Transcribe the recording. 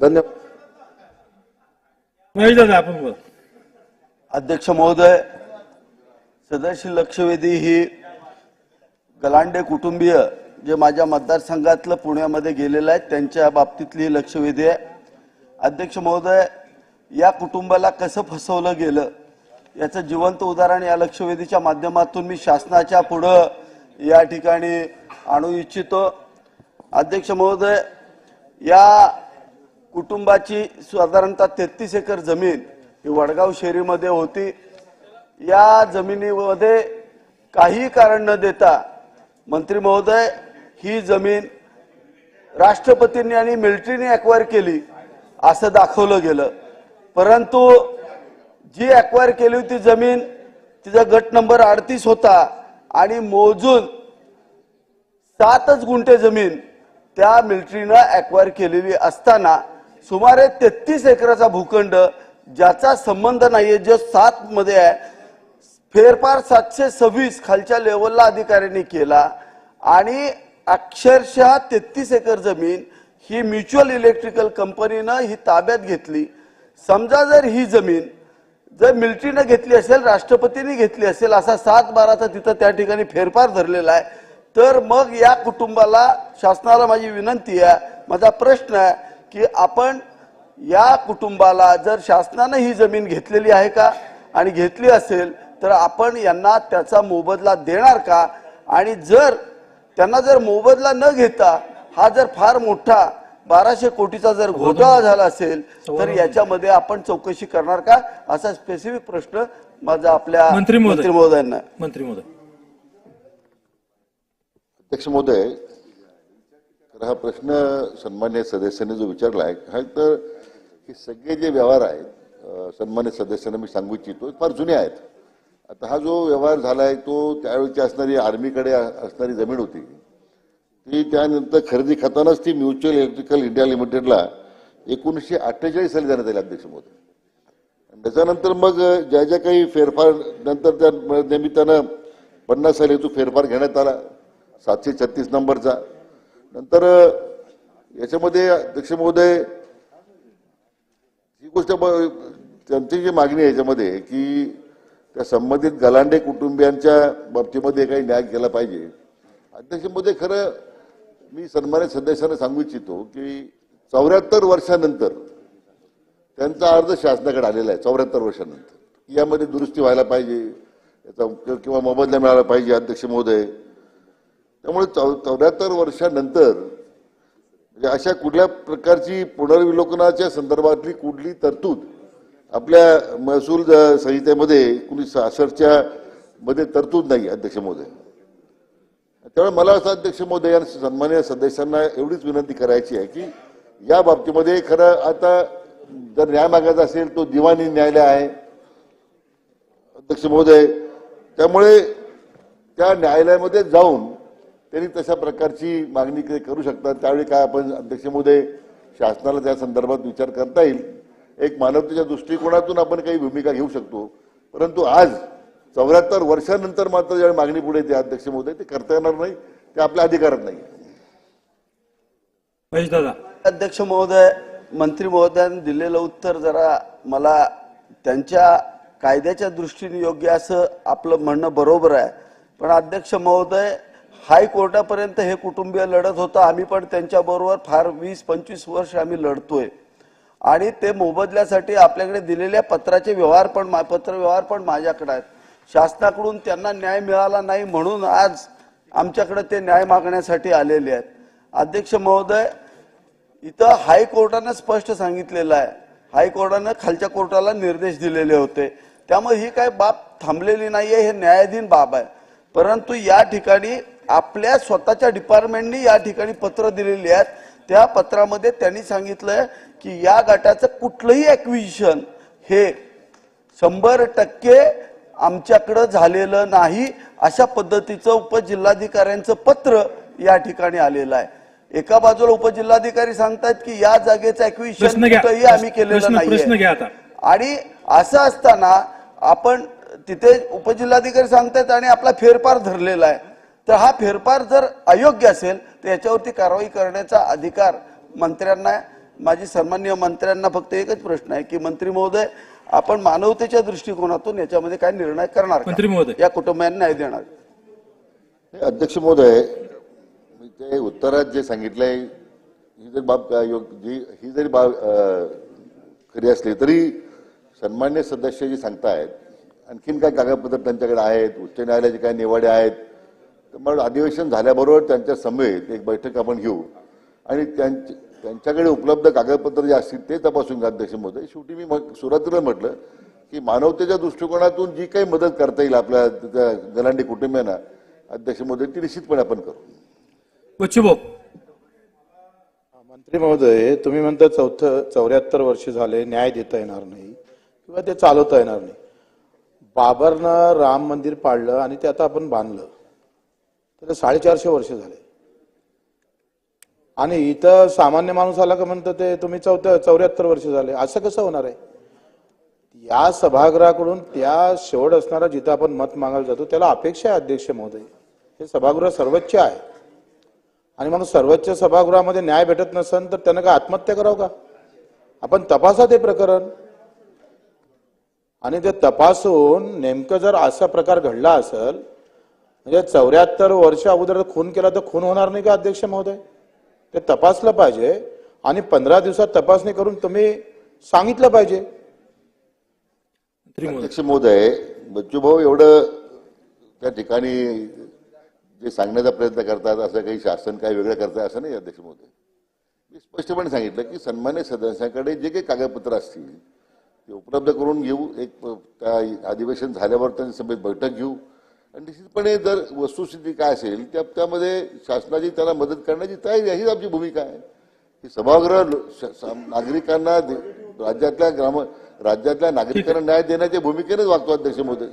धन्यवाद आपण अध्यक्ष महोदय सदस्य लक्षवेधी ही गलांडे कुटुंबीय जे माझ्या मतदारसंघातलं पुण्यामध्ये गेलेलं आहे त्यांच्या बाबतीतली लक्षवेधी आहे अध्यक्ष महोदय या कुटुंबाला कसं फसवलं गेलं याचं जिवंत उदाहरण या लक्षवेधीच्या माध्यमातून मी शासनाच्या पुढं या ठिकाणी आणू इच्छितो अध्यक्ष महोदय या कुटुंबाची साधारणतः तेहतीस एकर जमीन ही वडगाव शेरीमध्ये होती. या जमिनीमध्ये काही कारण न देता मंत्री महोदय ही जमीन राष्ट्रपतींनी आणि मिलिटरीने अक्वायर केली असं दाखवलं गेलं. परंतु जी अक्वायर केली होती जमीन तिचा गट नंबर अडतीस होता आणि मोजून सातच गुंठे जमीन त्या मिलिटरीनं अक्वायर केलेली असताना सुमारे तेहतीस एकराचा भूखंड ज्याचा संबंध नाहीये जो सात मध्ये आहे फेरफार सातशे सव्वीस खालच्या लेवलला अधिकाऱ्यांनी केला. आणि अक्षरशः तेहतीस एकर जमीन ही म्युच्युअल इलेक्ट्रिकल कंपनीनं ही ताब्यात घेतली. समजा जर ही जमीन जर मिलिटरीनं घेतली असेल राष्ट्रपतींनी घेतली असेल असा सात बाराचा तिथं त्या ठिकाणी फेरफार धरलेला आहे तर मग या कुटुंबाला शासनाला माझी विनंती आहे माझा प्रश्न आहे की आपण या कुटुंबाला जर शासनानं ही जमीन घेतलेली आहे का आणि घेतली असेल तर आपण यांना त्याचा मोबदला देणार का आणि जर त्यांना जर मोबदला न घेता हा जर फार मोठा बाराशे कोटीचा जर घोटाळा झाला असेल तर याच्यामध्ये आपण चौकशी करणार का असा स्पेसिफिक प्रश्न माझा आपल्या मंत्री महोदय. मंत्री महोदयांना. मंत्री महोदय अध्यक्ष महोदय तर हा प्रश्न सन्मान्य सदस्यांनी जो विचारला आहे हा तर हे सगळे जे व्यवहार आहेत सन्मान्य सदस्यांना मी सांगू इच्छितो फार जुने आहेत. आता हा जो व्यवहार झाला आहे तो त्यावेळची असणारी आर्मीकडे असणारी जमीन होती. ती त्यानंतर खरेदी खातानाच ती म्युच्युअल इलेक्ट्रिकल इंडिया लिमिटेडला एकोणीसशे अठ्ठेचाळीस साली देण्यात आली अध्यक्ष मोदी आणि त्याच्यानंतर मग ज्या ज्या काही फेरफार नंतर त्या निमित्तानं पन्नास साली तो फेरफार घेण्यात आला सातशे छत्तीस नंबरचा. नंतर याच्यामध्ये अध्यक्ष महोदय ही गोष्ट त्यांची जी मागणी आहे याच्यामध्ये की त्या संबंधित गलांडे कुटुंबियांच्या बाबतीमध्ये काही न्याय केला पाहिजे. अध्यक्ष महोदय खरं मी सन्मानित सदस्यांना सांगू इच्छितो की चौऱ्याहत्तर वर्षानंतर त्यांचा अर्ज शासनाकडे आलेला आहे चौऱ्याहत्तर वर्षानंतर. यामध्ये दुरुस्ती व्हायला पाहिजे याचा किंवा मोबदला मिळाला पाहिजे अध्यक्ष महोदय. त्यामुळे चौ चौऱ्याहत्तर वर्षानंतर म्हणजे अशा कुठल्या प्रकारची पुनर्विलोकनाच्या संदर्भातली कुठली तरतूद आपल्या महसूल संहितेमध्ये कुणी सासरच्या मध्ये तरतूद नाही अध्यक्ष महोदय. त्यामुळे मला असं अध्यक्ष महोदय आणि सन्मान्य सदस्यांना एवढीच विनंती करायची आहे की या बाबतीमध्ये खरं आता जर न्याय मागायचा असेल तो दिवाणी न्यायालय आहे अध्यक्ष महोदय. त्यामुळे त्या न्यायालयामध्ये जाऊन त्यांनी तशा प्रकारची मागणी काही करू शकतात. त्यावेळी काय आपण अध्यक्ष महोदय शासनाला त्या संदर्भात विचार करता येईल. एक मानवतेच्या दृष्टिकोनातून आपण काही भूमिका घेऊ शकतो. परंतु आज चौऱ्याहत्तर वर्षानंतर मात्र ज्यावेळी मागणी पुढे येते अध्यक्ष महोदय ते करता येणार नाही. ते आपल्या अधिकारात नाही. महेश दादा. अध्यक्ष महोदय मंत्री महोदयांनी दिलेलं उत्तर जरा मला त्यांच्या कायद्याच्या दृष्टीने योग्य असं आपलं म्हणणं बरोबर आहे. पण अध्यक्ष महोदय हायकोर्टापर्यंत हे कुटुंबीय लढत होतं. आम्ही पण त्यांच्याबरोबर फार वीस पंचवीस वर्ष आम्ही लढतोय. आणि ते मोबदल्यासाठी आपल्याकडे दिलेल्या पत्राचे व्यवहार पण मा- पत्र व्यवहार पण माझ्याकडे आहेत. शासनाकडून त्यांना न्याय मिळाला नाही म्हणून आज आमच्याकडे ते न्याय मागण्यासाठी आलेले आहेत. अध्यक्ष महोदय इथं हायकोर्टानं स्पष्ट सांगितलेलं आहे. हायकोर्टानं खालच्या कोर्टाला निर्देश दिलेले होते. त्यामुळे ही काय बाब थांबलेली नाही आहे हे न्यायाधीन बाब आहे. परंतु या ठिकाणी आपल्या स्वतःच्या डिपार्टमेंटनी या ठिकाणी पत्र दिलेली आहेत त्या पत्रामध्ये त्यांनी सांगितलंय की या गटाचं कुठलंही ॲक्विजिशन हे शंभर टक्के आमच्याकडं झालेलं नाही अशा पद्धतीचं उपजिल्हाधिकाऱ्यांचं पत्र या ठिकाणी आलेलं आहे एका बाजूला उपजिल्हाधिकारी सांगतायत की या जागेचं ऍक्विशन. कुठंही आम्ही केलेलं नाही. आणि असं असताना आपण तिथे उपजिल्हाधिकारी सांगतायत आणि आपला फेरफार धरलेला आहे तर हा फेरफार जर अयोग्य असेल तर याच्यावरती कारवाई करण्याचा अधिकार मंत्र्यांना माझी सन्माननीय मंत्र्यांना फक्त एकच प्रश्न आहे की मंत्री महोदय आपण मानवतेच्या दृष्टिकोनातून याच्यामध्ये काय निर्णय करणार? मंत्री महोदय. या कुटुंबियांना न्याय देणार हे अध्यक्ष महोदय मी ते उत्तरात जे सांगितलंय ही जरी बाब अ, योग- जी ही जरी बाब अ, खरी असली तरी सन्मान्य सदस्य जी सांगतायत आणखीन काय कागदपत्र त्यांच्याकडे आहेत उच्च न्यायालयाचे काय निवाडे आहेत मग अधिवेशन झाल्याबरोबर त्यांच्या समेत एक बैठक आपण घेऊ. आणि त्यांच्या त्यांच्याकडे उपलब्ध कागदपत्र जे असतील ते तपासून घ्या अध्यक्ष महोदय. शेवटी मी मग सुरुवातीला म्हटलं की मानवतेच्या दृष्टिकोनातून जी काही मदत करता येईल आपल्या त्या गलांडी कुटुंबियांना अध्यक्ष महोदय ती निश्चितपणे आपण करू. बच्चूभाऊ मंत्री महोदय तुम्ही म्हणता चौथं चौऱ्याहत्तर वर्ष झाले न्याय देता येणार नाही किंवा ते चालवता येणार नाही. बाबरनं राम मंदिर पाडलं आणि ते आता आपण बांधलं. तर साडेचारशे वर्ष झाले. आणि इथं सामान्य माणूस आला का म्हणतं ते तुम्ही चौथ्या चौऱ्याहत्तर वर्ष झाले. असं कसं होणार आहे? या सभागृहाकडून त्या शेवट असणारा जिथं आपण मत मागायला जातो त्याला अपेक्षा आहे अध्यक्ष महोदय. हे सभागृह सर्वोच्च आहे. आणि म्हणून सर्वोच्च सभागृहामध्ये न्याय भेटत नसेल तर त्यानं काय आत्महत्या करावं का? आपण तपासा ते प्रकरण. आणि ते तपासून नेमकं जर असा प्रकार घडला असेल म्हणजे चौऱ्याहत्तर वर्ष अगोदर खून केला तर खून होणार नाही का अध्यक्ष महोदय? ते तपासलं पाहिजे आणि पंधरा दिवसात तपासणी करून तुम्ही सांगितलं पाहिजे. मंत्री महोदय अध्यक्ष महोदय बच्चूभाऊ एवढं त्या ठिकाणी जे सांगण्याचा प्रयत्न करतात असं काही शासन काही वेगळं करतात असं नाही अध्यक्ष महोदय. मी स्पष्टपणे सांगितलं की सन्मान्य सदस्यांकडे जे काही कागदपत्र असतील ते उपलब्ध करून घेऊ. एक त्या अधिवेशन झाल्यावर त्यांच्या समेत बैठक घेऊ. निश्चितपणे जर वस्तुस्थिती काय असेल त्या त्यामध्ये शासनाची त्याला मदत करण्याची तयारी हीच आमची भूमिका आहे. की सभागृह नागरिकांना राज्यातल्या ग्राम राज्यातल्या नागरिकांना न्याय देण्याच्या भूमिकेनेच वागतो अध्यक्ष मोदी